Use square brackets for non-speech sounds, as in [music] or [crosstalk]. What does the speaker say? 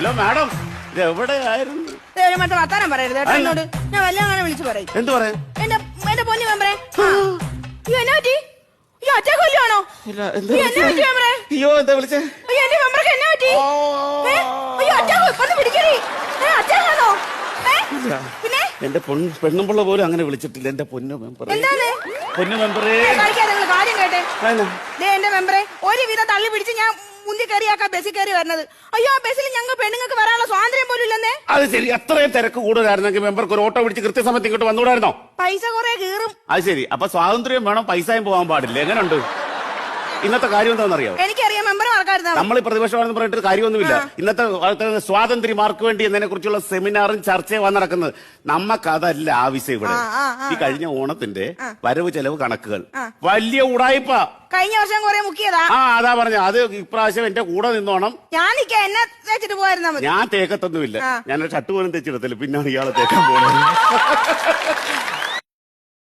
Hello madam. ഇത് എവിടെയായിരുന്നു ദേ, ഒരു മറ്റേ വർത്താനം പറയരുത് കേട്ടോ എന്നോട്. ഞാൻ വിളിച്ചു പറയും. എന്ത് പറയാ എന്റെ എന്റെ പൊന്നു മെമ്പറേ. അയ്യോ എന്നാ പറ്റി? അയ്യോ അറ്റാക്ക് കൊല്ലുവാണോ? ഇല്ല, എന്താ അയ്യോ എന്നാ പറ്റി? മെമ്പറേ? അയ്യോ എന്താ വിളിച്ചേ? അയ്യോ എന്റെ മെമ്പർക്ക് എന്നാ പറ്റി? ഏ? അയ്യോ അറ്റാക്ക് ഇപ്പൊന്ന് പിടിക്കണേ അറ്റാക്കാണോ പിന്നെ? എന്റെ പൊൺ പെണ്ണുമ്പിള്ള പോലും അങ്ങനെ വിളിച്ചിട്ടില്ല എന്റെ പൊന്നു മെമ്പറേ. എന്താണ് പൊന്നു മെമ്പറേ. നിങ്ങൾ കാര്യം കേട്ടെ. ദേ എന്റെ മെമ്പറെ ഒരു വിധം തള്ളി പിടിച്ച് ഞാൻ മുന്തി കയറിയാക്കാ ബസ്സിൽ കയറി വരുന്നത്. അയ്യോ ആ ബസ്സിൽ ഞങ്ങൾ പെണ്ണുങ്ങൾക്ക് വരാനുള്ള സ്വാതന്ത്ര്യം പോലും ഇല്ലെന്നേ. അത് ശരി അത്രയും തിരക്ക് കൂടുതലായിരുന്നെങ്കിൽ മെമ്പർക്ക് ഒരു ഓട്ടോ പിടിച്ച് കൃത്യസമയത്ത് ഇങ്ങോട്ട് വന്നുകൂടായിരുന്നോ? പൈസ കുറെ കീറും. അത് ശരി അപ്പൊ സ്വാതന്ത്ര്യം വേണം പൈസയും പോകാൻ പാടില്ല. എങ്ങനെയുണ്ട് ഇന്നത്തെ കാര്യം എന്താണെന്നറിയോ? എനിക്ക് നമ്മൾ പ്രതിപക്ഷമാണെന്ന് പറഞ്ഞിട്ട് കാര്യമൊന്നുമില്ല. ഇന്നത്തെ സ്വാതന്ത്ര്യമാർക്ക് വേണ്ടി എന്നതിനെ കുറിച്ചുള്ള സെമിനാറും ചർച്ചയും വന്ന് നടക്കുന്നത്. നമ്മക്ക് അതല്ല ആവശ്യം ഇവിടെ. ഈ കഴിഞ്ഞ ഓണത്തിന്റെ വരവ് ചെലവ് കണക്കുകൾ. വലിയ ഉടായ്പ. കഴിഞ്ഞ വർഷം കുറെ മുക്കിയതാ. ആ അതാ പറഞ്ഞ. അത് ഇപ്രാവശ്യം എന്റെ കൂടെ നിന്നോണം. ഞാൻ എന്നെ തേച്ചിട്ട് പോയിരുന്നാ ഞാൻ തേക്കത്തൊന്നുമില്ല. ഞാൻ ഷർട്ട് പോലും തേച്ചിടത്തില്ല. പിന്നാണ് ഇയാളെ തേക്കാൻ പോകുന്നത് [laughs]